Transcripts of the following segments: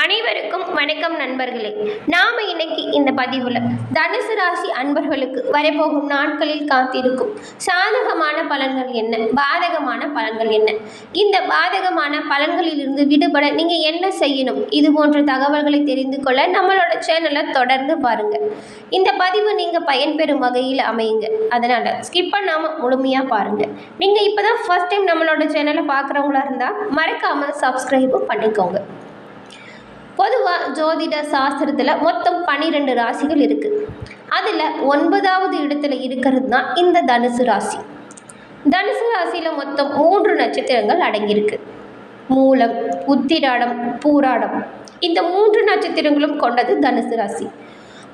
அனைவருக்கும் வணக்கம் நண்பர்களே. நாம இன்னைக்கு இந்த பதிவில் தனுசு ராசி அன்பர்களுக்கு வரப்போகும் நாட்களில் காத்திருக்கும் சாதகமான பலன்கள் என்ன? பாதகமான பலன்கள் என்ன? இந்த பாதகமான பலன்களிலிருந்து விடுபட நீங்க என்ன செய்யணும்? இது போன்ற தகவல்களை தெரிந்து கொள்ள நம்மளோட சேனலை தொடர்ந்து பாருங்க. இந்த பதிவு நீங்க பயன்பெறும் வகையில் அமையுங்க. அதனால ஸ்கிப் பண்ணாம முழுமையா பாருங்க. நீங்க இப்பதான் ஃபர்ஸ்ட் டைம் நம்மளோட சேனலை பார்க்குறவங்களா இருந்தா மறக்காம சப்ஸ்கிரைபும் பண்ணிக்கோங்க. பொதுவாக ஜோதிட சாஸ்திரத்தில் மொத்தம் பன்னிரெண்டு ராசிகள் இருக்குது அதில் ஒன்பதாவது இடத்துல இருக்கிறது தான் இந்த தனுசு ராசி. தனுசு ராசியில் மொத்தம் மூன்று நட்சத்திரங்கள் அடங்கியிருக்கு. மூலம் உத்திராடம் பூராடம். இந்த மூன்று நட்சத்திரங்களும் கொண்டது தனுசு ராசி.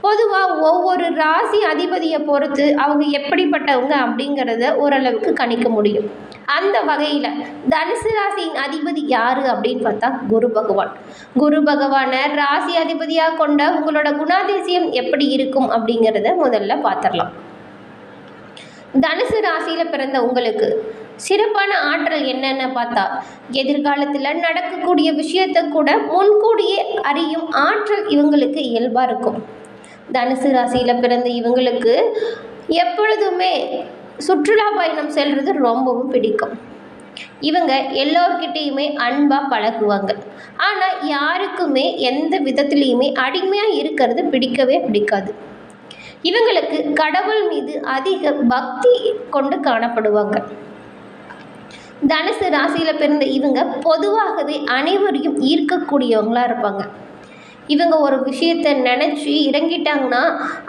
பொதுவாக ஒவ்வொரு ராசி அதிபதியை பொறுத்து அவங்க எப்படிப்பட்டவங்க அப்படிங்கிறத ஓரளவுக்கு கணிக்க முடியும். அந்த வகையில் தனுசு ராசியின் அதிபதி யார் அப்படின்னு பார்த்தா குரு பகவான். குரு பகவானை ராசி அதிபதியாக கொண்ட உங்களோட குணாதிசயம் எப்படி இருக்கும் அப்படிங்கிறத முதல்ல பார்த்துடலாம் தனுசு ராசியில் பிறந்த உங்களுக்கு சிறப்பான ஆற்றல் என்னென்னு பார்த்தா எதிர்காலத்தில் நடக்கக்கூடிய விஷயத்தை கூட முன்கூடியே அறியும் ஆற்றல் இவங்களுக்கு இயல்பாக இருக்கும். தனுசு ராசியில் பிறந்த இவங்களுக்கு எப்பொழுதுமே சுற்றுலா பயணம் செல்வது ரொம்பவும் பிடிக்கும். இவங்க எல்லோர்கிட்டேயுமே அன்பாக பழகுவாங்க. ஆனால் யாருக்குமே எந்த விதத்துலேயுமே அடிமையாக இருக்கிறது பிடிக்கவே பிடிக்காது. இவங்களுக்கு கடவுள் மீது அதிக பக்தி கொண்டு காணப்படுவாங்க. தனுசு ராசியில் பிறந்த இவங்க பொதுவாகவே அனைவரையும் ஈர்க்கக்கூடியவங்களாக இருப்பாங்க. இவங்க ஒரு விஷயத்தை நினச்சி இறங்கிட்டாங்கன்னா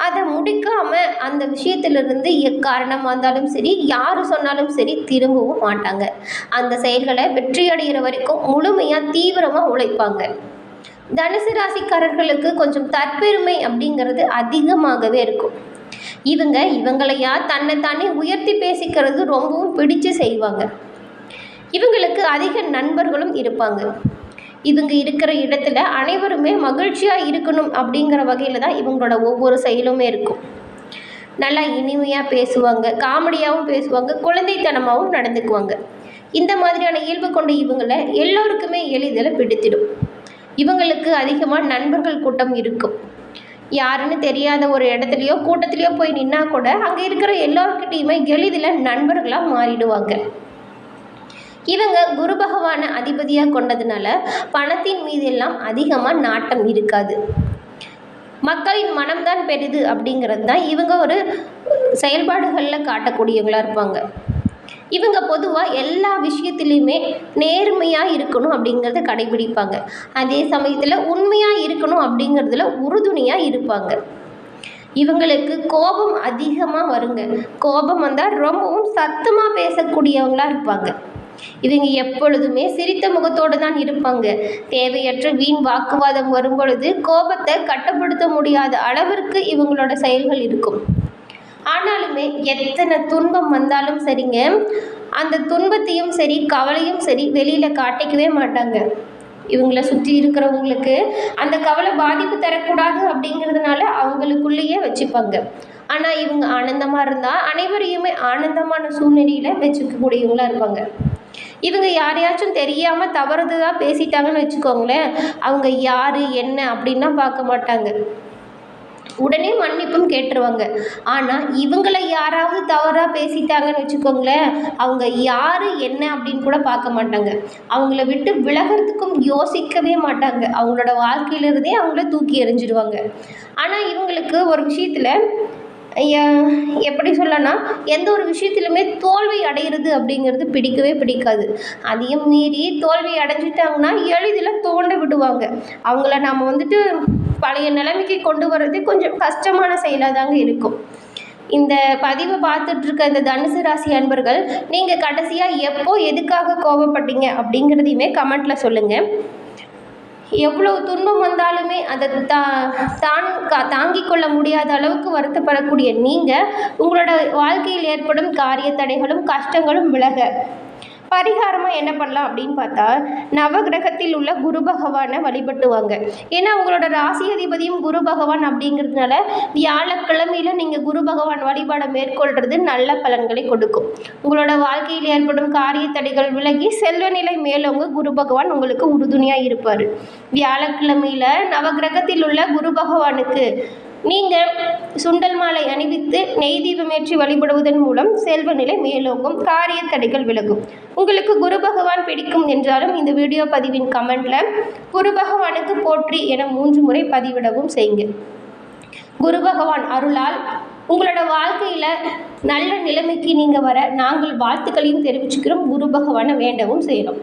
அதை முடிக்காமல் அந்த விஷயத்திலிருந்து எக்காரணமாக இருந்தாலும் சரி யார் சொன்னாலும் சரி திரும்பவும் மாட்டாங்க. அந்த செயல்களை வெற்றி அடைகிற வரைக்கும் முழுமையாக தீவிரமாக உழைப்பாங்க. தனுசு ராசிக்காரர்களுக்கு கொஞ்சம் தற்பெருமை அப்படிங்கிறது அதிகமாகவே இருக்கும். இவங்க இவங்களையா தன்னைத்தானே உயர்த்தி பேசிக்கிறது ரொம்பவும் பிடிச்சு செய்வாங்க. இவங்களுக்கு அதிக நண்பர்களும் இருப்பாங்க. இவங்க இருக்கிற இடத்துல அனைவருமே மகிழ்ச்சியாக இருக்கணும் அப்படிங்கிற வகையில் தான் இவங்களோட ஒவ்வொரு செயலுமே இருக்கும். நல்லா இனிமையாக பேசுவாங்க காமெடியாகவும் பேசுவாங்க குழந்தைத்தனமாகவும் நடந்துக்குவாங்க. இந்த மாதிரியான இயல்பு கொண்ட இவங்களை எல்லோருக்குமே எளிதில் பிடித்திடும். இவங்களுக்கு அதிகமாக நண்பர்கள் கூட்டம் இருக்கும். யாருன்னு தெரியாத ஒரு இடத்துலையோ கூட்டத்திலையோ போய் நின்னா கூட அங்கே இருக்கிற எல்லோருக்கிட்டையுமே எளிதில் நண்பர்களாக மாறிடுவாங்க. இவங்க குரு பகவானை அதிபதியாக கொண்டதுனால பணத்தின் மீது எல்லாம் அதிகமாக நாட்டம் இருக்காது. மக்களின் மனம்தான் பெரிது அப்படிங்கிறது தான் இவங்க ஒரு செயல்பாடுகளில் காட்டக்கூடியவங்களாக இருப்பாங்க. இவங்க பொதுவாக எல்லா விஷயத்துலையுமே நேர்மையாக இருக்கணும் அப்படிங்கிறத கடைபிடிப்பாங்க. அதே சமயத்தில் உண்மையாக இருக்கணும் அப்படிங்கிறதுல உறுதுணையாக இருப்பாங்க. இவங்களுக்கு கோபம் அதிகமாக வருங்க. கோபம் வந்தால் ரொம்பவும் சத்தமாக பேசக்கூடியவங்களாக இருப்பாங்க. இவங்க எப்பொழுதுமே சிரித்த முகத்தோடு தான் இருப்பாங்க. தேவையற்ற வீண் வாக்குவாதம் வரும்பொழுது கோபத்தை கட்டுப்படுத்த முடியாத அளவிற்கு இவங்களோட செயல்கள் இருக்கும். ஆனாலுமே எத்தனை துன்பம் வந்தாலும் சரிங்க அந்த துன்பத்தையும் சரி கவலையும் சரி வெளியில் காட்டிக்கவே மாட்டாங்க. இவங்கள சுற்றி இருக்கிறவங்களுக்கு அந்த கவலை பாதிப்பு தரக்கூடாது அப்படிங்கிறதுனால அவங்களுக்குள்ளேயே வச்சுப்பாங்க. ஆனால் இவங்க ஆனந்தமாக இருந்தால் அனைவரையுமே ஆனந்தமான சூழ்நிலையில் வச்சுக்கக்கூடியவங்களாக இருப்பாங்க. இவங்க யாரையாச்சும் தெரியாமல் தவறுதலாக பேசிட்டாங்கன்னு வச்சுக்கோங்களேன் அவங்க யார் என்ன அப்படின்னா பார்க்க மாட்டாங்க. உடனே மன்னிப்பும் கேட்டுருவாங்க. ஆனால் இவங்களை யாராவது தவறாக பேசிட்டாங்கன்னு வச்சுக்கோங்களேன் அவங்க யார் என்ன அப்படின்னு கூட பார்க்க மாட்டாங்க. அவங்கள விட்டு விலகிறதுக்கும் யோசிக்கவே மாட்டாங்க. அவங்களோட வாழ்க்கையிலிருந்தே அவங்கள தூக்கி எறிஞ்சிடுவாங்க ஆனால் இவங்களுக்கு ஒரு விஷயத்தில் எப்படி சொல்லனா எந்த ஒரு விஷயத்திலுமே தோல்வி அடைகிறது அப்படிங்கிறது பிடிக்கவே பிடிக்காது. அதையும் மீறி தோல்வி அடைஞ்சிட்டாங்கன்னா எளிதில் தோண்ட விடுவாங்க. அவங்கள நாம் வந்துட்டு பழைய நிலைமைக்கு கொண்டு வர்றது கொஞ்சம் கஷ்டமான செயலாக தாங்க இருக்கும். இந்த பதிவை பார்த்துட்ருக்க இந்த தனுசு ராசி அன்பர்கள் நீங்கள் கடைசியாக எப்போ எதுக்காக கோபப்பட்டீங்க அப்படிங்கிறதையுமே கமெண்ட்டில் சொல்லுங்கள் எவ்வளோ துன்பம் வந்தாலுமே அதை தா தான் தாங்கிக் கொள்ள முடியாத அளவுக்கு வருத்தப்படக்கூடிய நீங்கள் உங்களோட வாழ்க்கையில் ஏற்படும் காரிய தடைகளும் கஷ்டங்களும் விலக. பரிகாரமாக என்ன பண்ணலாம் அப்படின்னு பார்த்தா நவகிரகத்தில் உள்ள குரு பகவானை வழிபட்டுவாங்க. ஏன்னா அவங்களோட ராசி அதிபதியும் குரு பகவான் அப்படிங்கிறதுனால வியாழக்கிழமையில நீங்கள் குரு பகவான் வழிபாடை மேற்கொள்கிறது நல்ல பலன்களை கொடுக்கும். உங்களோட வாழ்க்கையில் ஏற்படும் காரிய தடைகள் விலகி செல்வ நிலை மேலோங்க குரு பகவான் உங்களுக்கு உறுதுணையாக இருப்பார். வியாழக்கிழமையில நவகிரகத்தில் உள்ள குரு பகவானுக்கு நீங்கள் சுண்டல் மாலை அணிவித்து நெய் தீபமேற்றி வழிபடுவதன் மூலம் செல்வ நிலை மேலோங்கும் காரிய தடைகள் விலகும். உங்களுக்கு குரு பகவான் பிடிக்கும் என்றாலும் இந்த வீடியோ பதிவின் கமெண்ட்ல குரு பகவானுக்கு போற்றி என மூன்று முறை பதிவிடவும் செய்யுங்க. குரு பகவான் அருளால் உங்களோட வாழ்க்கையில் நல்ல நிலைமைக்கு நீங்கள் வர நாங்கள் வாழ்த்துக்களையும் தெரிவிச்சுக்கிறோம். குரு பகவானை வேண்டவும் செய்கிறோம்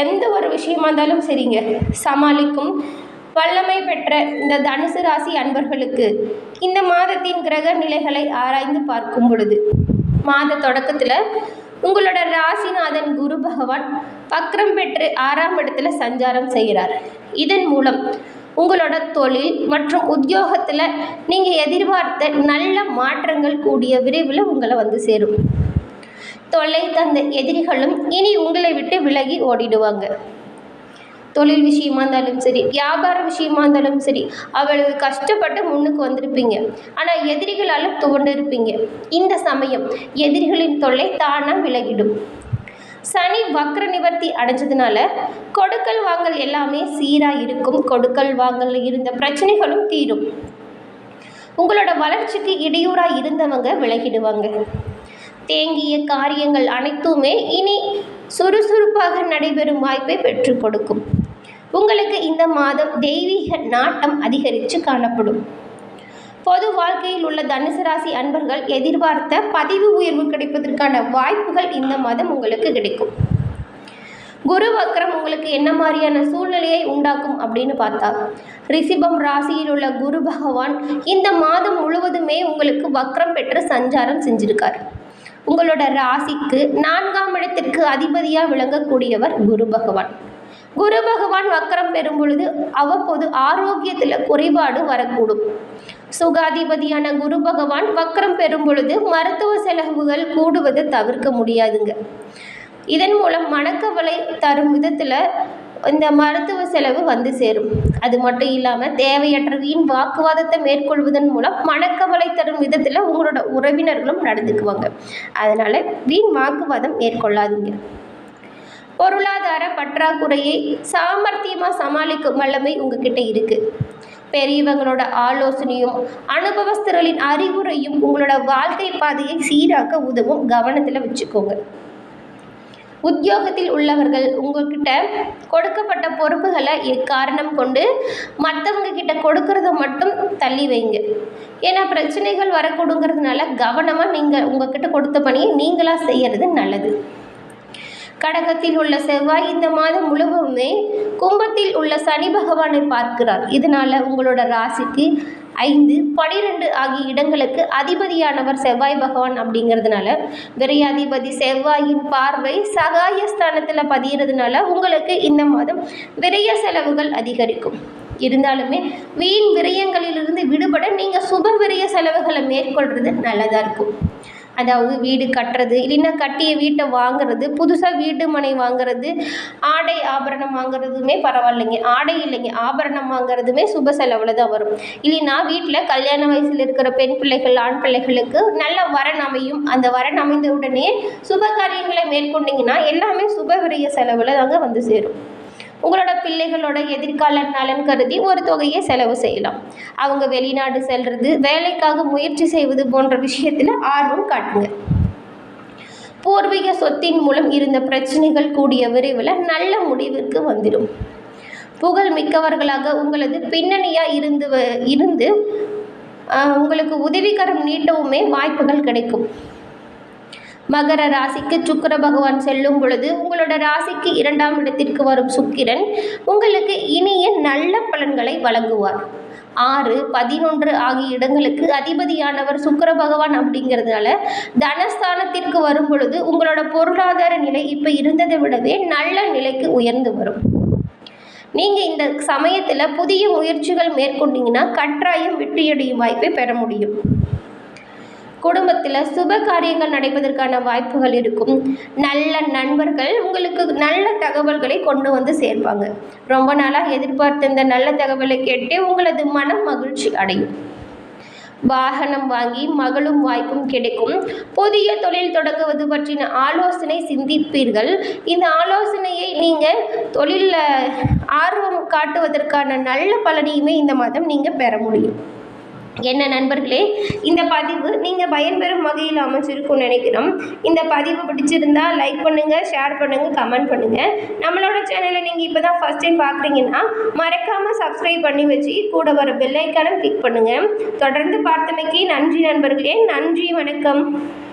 எந்த ஒரு விஷயமா இருந்தாலும் சரிங்க. சமாளிக்கும் வல்லமை பெற்ற இந்த தனுசு ராசி அன்பர்களுக்கு இந்த மாதத்தின் கிரக நிலைகளை ஆராய்ந்து பார்க்கும் பொழுது மாத தொடக்கத்தில் உங்களோட ராசிநாதன் குரு பகவான் வக்ரம் பெற்று ஆறாம் இடத்துல சஞ்சாரம் செய்கிறார். இதன் மூலம் உங்களோட தொழில் மற்றும் உத்தியோகத்தில் நீங்கள் எதிர்பார்த்த நல்ல மாற்றங்கள் கூடிய விரைவில் உங்களை வந்து சேரும். தொல்லை தந்த எதிரிகளும் இனி உங்களை விட்டு விலகி ஓடிடுவாங்க. தொழில் விஷயமா இருந்தாலும் சரி வியாபார விஷயமா இருந்தாலும் சரி அவ்வளவு கஷ்டப்பட்டு முன்னுக்கு வந்திருப்பீங்க. ஆனால் எதிரிகளால் துவண்டு இருப்பீங்க. இந்த சமயம் எதிரிகளின் தொல்லை தானாக விலகிடும். சனி வக்ர நிவர்த்தி அடைஞ்சதுனால கொடுக்கல் வாங்கல் எல்லாமே சீராக இருக்கும். கொடுக்கல் வாங்கல் இருந்த பிரச்சனைகளும் தீரும். உங்களோட வளர்ச்சிக்கு இடையூறாக இருந்தவங்க விலகிடுவாங்க. தேங்கிய காரியங்கள் அனைத்துமே இனி சுறுசுறுப்பாக நடைபெறும் வாய்ப்பை பெற்றுக் கொடுக்கும். உங்களுக்கு இந்த மாதம் தெய்வீக நாட்டம் அதிகரித்து காணப்படும். பொது வாழ்க்கையில் உள்ள தனுசு ராசி அன்பர்கள் எதிர்பார்த்த பதிவு உயர்வு கிடைப்பதற்கான வாய்ப்புகள் இந்த மாதம் உங்களுக்கு கிடைக்கும். குரு வக்ரம் உங்களுக்கு என்ன மாதிரியான சூழ்நிலையை உண்டாக்கும் அப்படின்னு பார்த்தா ரிஷிபம் ராசியில் உள்ள குரு பகவான் இந்த மாதம் முழுவதுமே உங்களுக்கு வக்ரம் பெற்று சஞ்சாரம் செஞ்சிருக்கார். உங்களோட ராசிக்கு நான்காம் இடத்திற்கு அதிபதியாக விளங்கக்கூடியவர் குரு பகவான். குரு பகவான் வக்கரம் பெறும் பொழுது அவ்வப்போது ஆரோக்கியத்தில் குறைபாடு வரக்கூடும். சுகாதிபதியான குரு பகவான் வக்கரம் பெறும் பொழுது மருத்துவ செலவுகள் கூடுவதை தவிர்க்க முடியாதுங்க. இதன் மூலம் மனக்கவலை தரும் விதத்தில் இந்த மருத்துவ செலவு வந்து சேரும். அது மட்டும் இல்லாமல் தேவையற்ற வீண் வாக்குவாதத்தை மேற்கொள்வதன் மூலம் மனக்கவலை தரும் விதத்தில் உங்களோட உறவினர்களும் நடந்துக்குவாங்க. அதனால் வீண் வாக்குவாதம் மேற்கொள்ளாதீங்க. பொருளாதார பற்றாக்குறையை சாமர்த்தியமாக சமாளிக்கும் வல்லமை உங்ககிட்ட இருக்குது பெரியவங்களோட ஆலோசனையும் அனுபவஸ்தர்களின் அறிவுரையும் உங்களோட வாழ்க்கை பாதையை சீராக்க உதவும் கவனத்தில் வச்சுக்கோங்க. உத்தியோகத்தில் உள்ளவர்கள் உங்ககிட்ட கொடுக்கப்பட்ட பொறுப்புகளை எக்காரணம் கொண்டு மற்றவங்க கிட்ட கொடுக்கறத மட்டும் தள்ளி வைங்க. ஏன்னா பிரச்சனைகள் வரக்கூடுங்கிறதுனால கவனமாக நீங்கள் உங்ககிட்ட கொடுத்த பணியை நீங்களாக செய்கிறது நல்லது. கடகத்தில் உள்ள செவ்வாய் இந்த மாதம் முழுவதுமே கும்பத்தில் உள்ள சனி பகவானை பார்க்கிறார். இதனால் உங்களோட ராசிக்கு ஐந்து பனிரெண்டு ஆகிய இடங்களுக்கு அதிபதியானவர் செவ்வாய் பகவான் அப்படிங்கிறதுனால விரையாதிபதி செவ்வாயின் பார்வை சகாயஸ்தானத்தில் பதியறதுனால உங்களுக்கு இந்த மாதம் விரய செலவுகள் அதிகரிக்கும். இருந்தாலுமே வீண் விரயங்களிலிருந்து விடுபட நீங்கள் சுப விரய செலவுகளை மேற்கொள்வது நல்லதாக இருக்கும். அதாவது வீடு கட்டுறது இல்லைன்னா கட்டிய வீட்டை வாங்குறது புதுசாக வீடு மனை வாங்குறது ஆடை ஆபரணம் வாங்குறதுமே பரவாயில்லைங்க. ஆடை இல்லைங்க ஆபரணம் வாங்குறதுமே சுப செலவில் தான் வரும். இல்லைன்னா வீட்டில் கல்யாண வயசில் இருக்கிற பெண் பிள்ளைகள் ஆண் பிள்ளைகளுக்கு நல்ல வரன் அமையும். அந்த வரன் அமைந்த உடனே சுப காரியங்களை மேற்கொண்டிங்கன்னா எல்லாமே சுப விரைய செலவில் தாங்க வந்து சேரும். உங்களோட பிள்ளைகளோட எதிர்கால நலன் கருதி ஒரு தொகையை செலவு செய்யலாம். அவங்க வெளிநாடு செல்றது வேலைக்காக முயற்சி செய்வது போன்ற விஷயத்தில் ஆர்வம் காட்டுங்க. பூர்வீக சொத்தின் மூலம் இருந்த பிரச்சனைகள் கூடிய விரைவில் நல்ல முடிவிற்கு வந்துடும் புகழ் மிக்கவர்களாக உங்களது பின்னணியாக இருந்து வ- இருந்து உங்களுக்கு உதவிகரம் நீட்டவுமே வாய்ப்புகள் கிடைக்கும். மகர ராசிக்கு சுக்கிர பகவான் செல்லும் பொழுது உங்களோட ராசிக்கு இரண்டாம் இடத்திற்கு வரும் சுக்கிரன் உங்களுக்கு இனிய நல்ல பலன்களை வழங்குவார். ஆறு பதினொன்று ஆகிய இடங்களுக்கு அதிபதியானவர் சுக்கிர பகவான் அப்படிங்கிறதுனால தனஸ்தானத்திற்கு வரும் பொழுது உங்களோட பொருளாதார நிலை இப்போ இருந்ததை விடவே நல்ல நிலைக்கு உயர்ந்து வரும். நீங்கள் இந்த சமயத்தில் புதிய முயற்சிகள் மேற்கொண்டீங்கன்னா கட்டாயம் வெற்றியடையும் வாய்ப்பை பெற முடியும். குடும்பத்தில் சுப காரியங்கள் நடப்பதற்கான வாய்ப்புகள் இருக்கும். நல்ல நண்பர்கள் உங்களுக்கு நல்ல தகவல்களை கொண்டு வந்து சேர்ப்பாங்க. ரொம்ப நாளாக எதிர்பார்த்த இந்த நல்ல தகவலை கேட்டு உங்களது மனம் மகிழ்ச்சி அடையும். வாகனம் வாங்கி மகளும் வாய்ப்பும் கிடைக்கும். புதிய தொழில் தொடங்குவது பற்றின ஆலோசனை சிந்திப்பீர்கள். இந்த ஆலோசனையை நீங்கள் தொழிலில் ஆர்வம் காட்டுவதற்கான நல்ல பலனையுமே இந்த மாதம் நீங்கள் பெற முடியும். என்ன நண்பர்களே இந்த பதிவு நீங்கள் பயன்பெறும் வகையில் அமைச்சிருக்கும்னு நினைக்கிறோம். இந்த பதிவு பிடிச்சிருந்தா லைக் பண்ணுங்கள் ஷேர் பண்ணுங்கள் கமெண்ட் பண்ணுங்கள் நம்மளோட சேனலை நீங்கள் இப்போ தான் ஃபஸ்ட் டைம் பார்க்குறீங்கன்னா மறக்காமல் சப்ஸ்கிரைப் பண்ணி வச்சு கூட வர பெல்லைக்கானும் கிளிக் பண்ணுங்கள் தொடர்ந்து பார்த்தமைக்கு நன்றி நண்பர்களே நன்றி வணக்கம்.